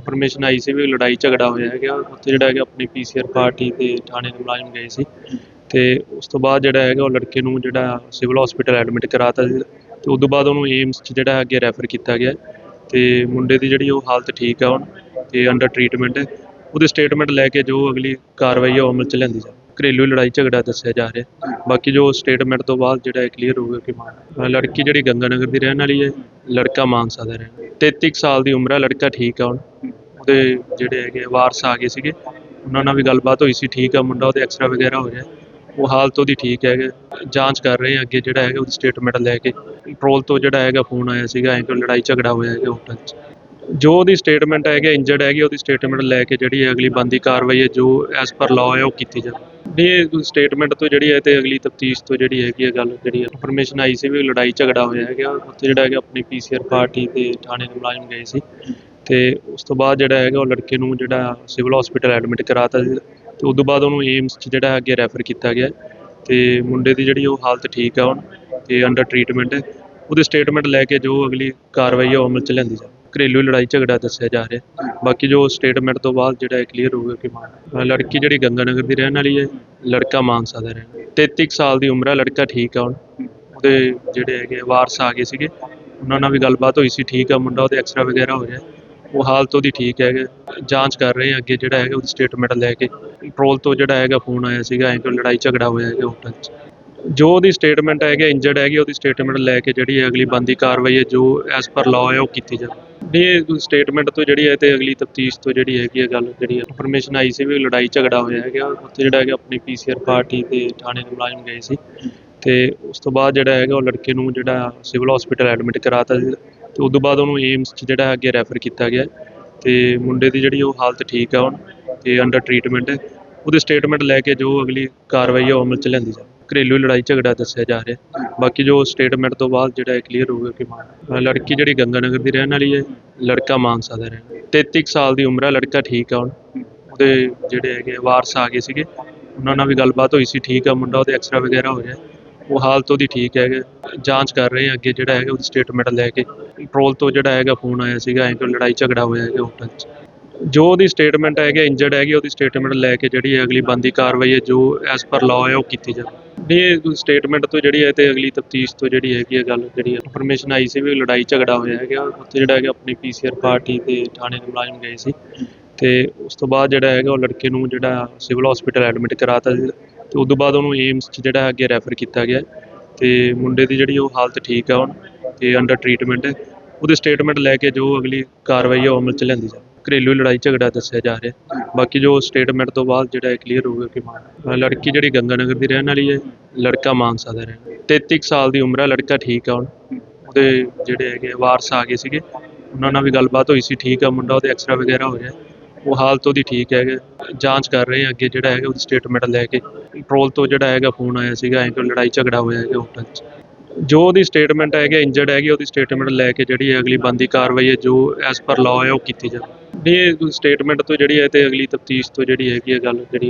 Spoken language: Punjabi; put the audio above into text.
ਇਨਫੋਰਮੇਸ਼ਨ ਆਈ ਸੀ ਵੀ ਲੜਾਈ ਝਗੜਾ ਹੋਇਆ ਹੈਗਾ। ਉੱਥੇ ਜਿਹੜਾ ਹੈਗਾ ਆਪਣੀ ਪੀਸੀਆਰ ਪਾਰਟੀ ਦੇ ਥਾਣੇ ਦੇ ਮੁਲਾਜ਼ਮ ਗਏ ਸੀ। ਤੇ ਉਸ ਤੋਂ ਬਾਅਦ ਜਿਹੜਾ ਹੈਗਾ ਉਹ ਲੜਕੇ ਨੂੰ ਜਿਹੜਾ ਸਿਵਲ ਹਸਪੀਟਲ ਐਡਮਿਟ ਕਰਾਤਾ ਸੀ। ਤੇ ਉਸ ਤੋਂ ਬਾਅਦ ਉਹਨੂੰ ਏਮਸ 'ਚ ਜਿਹੜਾ ਅੱਗੇ ਰੈਫਰ ਕੀਤਾ ਗਿਆ। ਤੇ ਮੁੰਡੇ ਦੀ ਜਿਹੜੀ ਉਹ ਹਾਲਤ ਠੀਕ ਆ ਹੁਣ ਤੇ ਅੰਡਰ ਟਰੀਟਮੈਂਟ ਹੈ। ਉਹਦੀ ਸਟੇਟਮੈਂਟ ਲੈ ਕੇ ਜੋ ਅਗਲੀ ਕਾਰਵਾਈ ਆ ਉਹ ਅਮਲ 'ਚ ਲੈਂਦੀ ਜਾ ਘਰੇਲੂ ਲੜਾਈ ਝਗੜਾ ਦੱਸਿਆ ਜਾ ਰਿਹਾ। ਬਾਕੀ ਜੋ ਸਟੇਟਮੈਂਟ ਤੋਂ ਬਾਅਦ ਜਿਹੜਾ ਕਲੀਅਰ ਹੋਊਗਾ ਕਿ ਮਾਂ ਲੜਕੀ ਜਿਹੜੀ ਗੰਗਾਨਗਰ ਦੀ ਰਹਿਣ ਵਾਲੀ ਹੈ, ਲੜਕਾ ਮਾਨਸਾ ਦਾ ਰਹਿਣ 33 ਕੁ ਸਾਲ ਦੀ ਉਮਰ ਹੈ, ਲੜਕਾ ਠੀਕ ਆ ਹੁਣ। ਉਹਦੇ ਜਿਹੜੇ ਹੈਗੇ ਵਾਰਸ ਆ ਗਏ ਸੀਗੇ, ਉਹਨਾਂ ਨਾਲ ਵੀ ਗੱਲਬਾਤ ਹੋਈ ਸੀ, ਠੀਕ ਆ ਮੁੰਡਾ, ਉਹਦੇ ਐਕਸਰਾ ਵਗੈਰਾ ਹੋ ਰਿਹਾ ਉਹ ਹਾਲਤ ਉਹਦੀ ਠੀਕ ਹੈਗਾ, ਜਾਂਚ ਕਰ ਰਹੇ ਆ ਅੱਗੇ ਜਿਹੜਾ ਹੈਗਾ ਉਹਦੀ ਸਟੇਟਮੈਂਟ ਲੈ ਕੇ। ਕੰਟਰੋਲ ਤੋਂ ਜਿਹੜਾ ਹੈਗਾ ਫੋਨ ਆਇਆ ਸੀਗਾ, ਐਂ ਕਿ ਲੜਾਈ ਝਗੜਾ ਹੋਇਆ ਹੈਗਾ ਹੋਟਲ 'ਚ। ਜੋ ਉਹਦੀ ਸਟੇਟਮੈਂਟ ਹੈਗੀ ਇੰਜਰਡ ਹੈਗੀ, ਉਹਦੀ ਸਟੇਟਮੈਂਟ ਲੈ ਕੇ ਜਿਹੜੀ ਹੈ ਅਗਲੀ ਬੰਦੀ ਕਾਰਵਾਈ ਹੈ, ਜੋ ਐਸ ਪਰ ਲਾਅ ਹੈ, ਉਹ ਕੀਤੀ ਜਾਵੇ। ਇਹ ਸਟੇਟਮੈਂਟ ਤੋਂ ਜਿਹੜੀ ਹੈ ਤੇ ਅਗਲੀ ਤਫਤੀਸ਼ ਤੋਂ ਜਿਹੜੀ ਹੈਗੀ ਹੈ ਗੱਲ, ਜਿਹੜੀ ਇਨਫੋਰਮੇਸ਼ਨ ਆਈ ਸੀ ਵੀ ਲੜਾਈ ਝਗੜਾ ਹੋਇਆ ਹੈਗਾ, ਉੱਥੇ ਜਿਹੜਾ ਹੈਗਾ ਆਪਣੀ ਪੀਸੀਆਰ ਪਾਰਟੀ ਦੇ ਥਾਣੇ ਦੇ ਮੁਲਾਜ਼ਮ ਗਏ ਸੀ। ਅਤੇ ਉਸ ਤੋਂ ਬਾਅਦ ਜਿਹੜਾ ਹੈਗਾ ਉਹ ਲੜਕੇ ਨੂੰ ਜਿਹੜਾ ਸਿਵਲ ਹੋਸਪਿਟਲ ਐਡਮਿਟ ਕਰਾਤਾ ਸੀ ਤੇ ਉਸ ਤੋਂ ਬਾਅਦ ਉਹਨੂੰ ਏਮਸ 'ਚ ਜਿਹੜਾ ਅੱਗੇ ਰੈਫਰ ਕੀਤਾ ਗਿਆ ਅਤੇ ਮੁੰਡੇ ਦੀ ਜਿਹੜੀ ਉਹ ਹਾਲਤ ਠੀਕ ਆ ਹੁਣ ਅਤੇ ਅੰਡਰ ਟਰੀਟਮੈਂਟ ਹੈ ਉਹਦੀ ਸਟੇਟਮੈਂਟ ਲੈ ਕੇ ਜੋ ਅਗਲੀ ਕਾਰਵਾਈ ਆ ਉਹ ਅਮਲ 'ਚ ਲਿਆਂਦੀ ਜਾਵੇ। ਘਰੇਲੂ ਲੜਾਈ ਝਗੜਾ ਦੱਸਿਆ ਜਾ ਰਿਹਾ। ਬਾਕੀ ਜੋ ਸਟੇਟਮੈਂਟ ਤੋਂ ਬਾਅਦ ਜਿਹੜਾ ਕਲੀਅਰ ਹੋਊਗਾ ਕਿ ਮਾਂ ਲੜਕੀ ਜਿਹੜੀ ਗੰਗਾਨਗਰ ਦੀ ਰਹਿਣ ਵਾਲੀ ਹੈ, ਲੜਕਾ ਮਾਨਸਾ ਦਾ ਰਹਿਣ 33 ਕੁ ਸਾਲ ਦੀ ਉਮਰ ਹੈ ਲੜਕਾ ਠੀਕ ਆ ਹੁਣ। ਉਹਦੇ ਜਿਹੜੇ ਹੈਗੇ ਵਾਰਸ ਆ ਗਏ ਸੀਗੇ। ਉਹਨਾਂ ਨਾਲ ਵੀ ਗੱਲਬਾਤ ਹੋਈ ਸੀ, ਠੀਕ ਆ ਮੁੰਡਾ, ਉਹਦੇ ਐਕਸਰਾ ਵਗੈਰਾ ਹੋ ਰਿਹਾ। ਉਹ ਹਾਲਤ ਉਹਦੀ ਠੀਕ ਹੈਗਾ। ਜਾਂਚ ਕਰ ਰਹੇ ਆ ਅੱਗੇ ਜਿਹੜਾ ਹੈਗਾ ਉਹਦੀ ਸਟੇਟਮੈਂਟ ਲੈ ਕੇ। ਕੰਟਰੋਲ ਤੋਂ ਜਿਹੜਾ ਹੈਗਾ ਫੋਨ ਆਇਆ ਸੀਗਾ, ਐਂ ਕਿ ਲੜਾਈ ਝਗੜਾ ਹੋਇਆ ਹੈਗਾ ਹੋਟਲ 'ਚ। ਜੋ ਉਹਦੀ ਸਟੇਟਮੈਂਟ ਹੈਗੀ ਇੰਜਰਡ ਹੈਗੀ, ਉਹਦੀ ਸਟੇਟਮੈਂਟ ਲੈ ਕੇ ਜਿਹੜੀ ਹੈ ਅਗਲੀ ਬੰਦੀ ਕਾਰਵਾਈ ਹੈ, ਜੋ ਐਸ ਪਰ ਲਾਅ ਹੈ, ਉਹ ਕੀਤੀ ਜਾਵੇ। ਇਹ ਸਟੇਟਮੈਂਟ ਤੋਂ ਜਿਹੜੀ ਹੈ ਤੇ ਅਗਲੀ ਤਫਤੀਸ਼ ਤੋਂ ਜਿਹੜੀ ਹੈਗੀ ਹੈ ਗੱਲ ਜਿਹੜੀ ਇਨਫੋਰਮੇਸ਼ਨ ਆਈ ਸੀ ਵੀ ਲੜਾਈ ਝਗੜਾ ਹੋਇਆ ਹੈਗਾ। ਉੱਥੇ ਜਿਹੜਾ ਹੈਗਾ ਆਪਣੀ ਪੀਸੀਆਰ ਪਾਰਟੀ ਦੇ ਥਾਣੇ ਦੇ ਮੁਲਾਜ਼ਮ ਗਏ ਸੀ। ਤੇ ਉਸ ਤੋਂ ਬਾਅਦ ਜਿਹੜਾ ਹੈਗਾ ਉਹ ਲੜਕੇ ਨੂੰ ਜਿਹੜਾ ਸਿਵਲ ਹਸਪੀਟਲ ਐਡਮਿਟ ਕਰਾਤਾ ਸੀ। ਤੇ ਉਸ ਤੋਂ ਬਾਅਦ ਉਹਨੂੰ ਏਮਸ 'ਚ ਜਿਹੜਾ ਅੱਗੇ ਰੈਫਰ ਕੀਤਾ ਗਿਆ ਤੇ ਮੁੰਡੇ ਦੀ ਜਿਹੜੀ ਉਹ ਹਾਲਤ ਠੀਕ ਆ ਹੁਣ ਤੇ ਅੰਡਰ ਟਰੀਟਮੈਂਟ ਹੈ। ਉਹਦੀ ਸਟੇਟਮੈਂਟ ਲੈ ਕੇ ਜੋ ਅਗਲੀ ਕਾਰਵਾਈ ਆ ਉਹ ਅਮਲ 'ਚ ਲੈਂਦੀ ਜਾਵੇ ਘਰੇਲੂ ਲੜਾਈ ਝਗੜਾ ਦੱਸਿਆ ਜਾ ਰਿਹਾ। ਬਾਕੀ ਜੋ ਸਟੇਟਮੈਂਟ ਤੋਂ ਬਾਅਦ ਜਿਹੜਾ ਕਲੀਅਰ ਹੋਊਗਾ ਕਿ ਮਾਂ ਲੜਕੀ ਜਿਹੜੀ ਗੰਗਾਨਗਰ ਦੀ ਰਹਿਣ ਵਾਲੀ ਹੈ, ਲੜਕਾ ਮਾਨਸਾ ਦਾ ਰਹਿਣ 33 ਕੁ ਸਾਲ ਦੀ ਉਮਰ ਹੈ ਲੜਕਾ ਠੀਕ ਆ ਹੁਣ। ਉਹਦੇ ਜਿਹੜੇ ਹੈਗੇ ਵਾਰਸ ਆ ਗਏ ਸੀਗੇ। ਉਹਨਾਂ ਨਾਲ ਵੀ ਗੱਲਬਾਤ ਹੋਈ ਸੀ, ਠੀਕ ਆ ਮੁੰਡਾ, ਉਹਦੇ ਐਕਸਰਾ ਵਗੈਰਾ ਹੋ ਰਿਹਾ। ਉਹ ਹਾਲਤ ਉਹਦੀ ਠੀਕ ਹੈਗਾ ਜਾਂਚ ਕਰ ਰਹੇ ਆ ਅੱਗੇ ਜਿਹੜਾ ਹੈਗਾ ਉਹਦੀ ਸਟੇਟਮੈਂਟ ਲੈ ਕੇ। ਕੰਟਰੋਲ ਤੋਂ ਜਿਹੜਾ ਹੈਗਾ ਫੋਨ ਆਇਆ ਸੀਗਾ, ਐਂ ਕਿ ਲੜਾਈ ਝਗੜਾ ਹੋਇਆ ਹੈਗਾ ਹੋਟਲ 'ਚ। ਜੋ ਉਹਦੀ ਸਟੇਟਮੈਂਟ ਹੈਗੀ ਇੰਜਰਡ ਹੈਗੀ, ਉਹਦੀ ਸਟੇਟਮੈਂਟ ਲੈ ਕੇ ਜਿਹੜੀ ਹੈ ਅਗਲੀ ਬੰਦੀ ਕਾਰਵਾਈ ਹੈ, ਜੋ ਐਸ ਪਰ ਲਾਅ ਹੈ, ਉਹ ਕੀਤੀ ਜਾਵੇ। ਇਹ ਸਟੇਟਮੈਂਟ ਤੋਂ ਜਿਹੜੀ ਹੈ ਤੇ ਅਗਲੀ ਤਫਤੀਸ਼ ਤੋਂ ਜਿਹੜੀ ਹੈਗੀ ਹੈ ਗੱਲ, ਜਿਹੜੀ ਇਨਫੋਰਮੇਸ਼ਨ ਆਈ ਸੀ ਵੀ ਲੜਾਈ ਝਗੜਾ ਹੋਇਆ ਹੈਗਾ, ਉੱਥੇ ਜਿਹੜਾ ਹੈਗਾ ਆਪਣੀ ਪੀਸੀਆਰ ਪਾਰਟੀ ਦੇ ਥਾਣੇ ਦੇ ਮੁਲਾਜ਼ਮ ਗਏ ਸੀ। ਤੇ ਉਸ ਤੋਂ ਬਾਅਦ ਜਿਹੜਾ ਹੈਗਾ ਉਹ ਲੜਕੇ ਨੂੰ ਜਿਹੜਾ ਸਿਵਲ ਹਸਪੀਟਲ ਐਡਮਿਟ ਕਰਾਤਾ ਸੀ। ਤੇ ਉਸ ਤੋਂ ਬਾਅਦ ਉਹਨੂੰ ਏਮਸ 'ਚ ਜਿਹੜਾ ਅੱਗੇ ਰੈਫਰ ਕੀਤਾ ਗਿਆ ਤੇ ਮੁੰਡੇ ਦੀ ਜਿਹੜੀ ਉਹ ਹਾਲਤ ਠੀਕ ਆ ਹੁਣ ਤੇ ਅੰਡਰ ਟਰੀਟਮੈਂਟ ਹੈ ਉਹਦੀ ਸਟੇਟਮੈਂਟ ਲੈ ਕੇ ਜੋ ਅਗਲੀ ਕਾਰਵਾਈ ਆ ਉਹ ਅਮਲ 'ਚ ਲੈਂਦੀ ਜਾ ਘਰੇਲੂ ਲੜਾਈ ਝਗੜਾ ਦੱਸਿਆ ਜਾ ਰਿਹਾ। ਬਾਕੀ ਜੋ ਸਟੇਟਮੈਂਟ ਤੋਂ ਬਾਅਦ ਜਿਹੜਾ ਕਲੀਅਰ ਹੋਊਗਾ ਕਿ ਮਾਂ ਲੜਕੀ ਜਿਹੜੀ ਗੰਗਾਨਗਰ ਦੀ ਰਹਿਣ ਵਾਲੀ ਹੈ, ਲੜਕਾ ਮਾਨਸਾ ਦਾ ਰਹਿਣ 33 ਕੁ ਸਾਲ ਦੀ ਉਮਰ ਹੈ ਲੜਕਾ ਠੀਕ ਆ ਹੁਣ। ਉਹਦੇ ਜਿਹੜੇ ਹੈਗੇ ਵਾਰਸ ਆ ਗਏ ਸੀਗੇ। ਉਹਨਾਂ ਨਾਲ ਵੀ ਗੱਲਬਾਤ ਹੋਈ ਸੀ, ਠੀਕ ਆ ਮੁੰਡਾ, ਉਹਦੇ ਐਕਸਰਾ ਵਗੈਰਾ ਹੋ ਰਿਹਾ ਉਹ ਹਾਲਤ ਉਹਦੀ ਠੀਕ ਹੈਗਾ ਜਾਂਚ ਕਰ ਰਹੇ ਆ, ਅੱਗੇ ਜਿਹੜਾ ਹੈਗਾ ਉਹਦੀ ਸਟੇਟਮੈਂਟ ਲੈ ਕੇ। ਕੰਟਰੋਲ ਤੋਂ ਜਿਹੜਾ ਹੈਗਾ ਫੋਨ ਆਇਆ ਸੀਗਾ, ਐਂ ਕਿ ਲੜਾਈ ਝਗੜਾ ਹੋਇਆ ਹੈਗਾ ਹੋਟਲ 'ਚ। ਜੋ ਉਹਦੀ ਸਟੇਟਮੈਂਟ ਹੈਗੀ ਇੰਜਰਡ ਹੈਗੀ, ਉਹਦੀ ਸਟੇਟਮੈਂਟ ਲੈ ਕੇ ਜਿਹੜੀ ਹੈ ਅਗਲੀ ਬੰਦੀ ਕਾਰਵਾਈ ਹੈ, ਜੋ ਐਸ ਪਰ ਲਾਅ ਹੈ, ਉਹ ਕੀਤੀ ਜਾਵੇ। ਇਹ ਸਟੇਟਮੈਂਟ ਤੋਂ ਜਿਹੜੀ ਹੈ ਤੇ ਅਗਲੀ ਤਫਤੀਸ਼ ਤੋਂ ਜਿਹੜੀ ਹੈਗੀ ਹੈ ਗੱਲ ਜਿਹੜੀ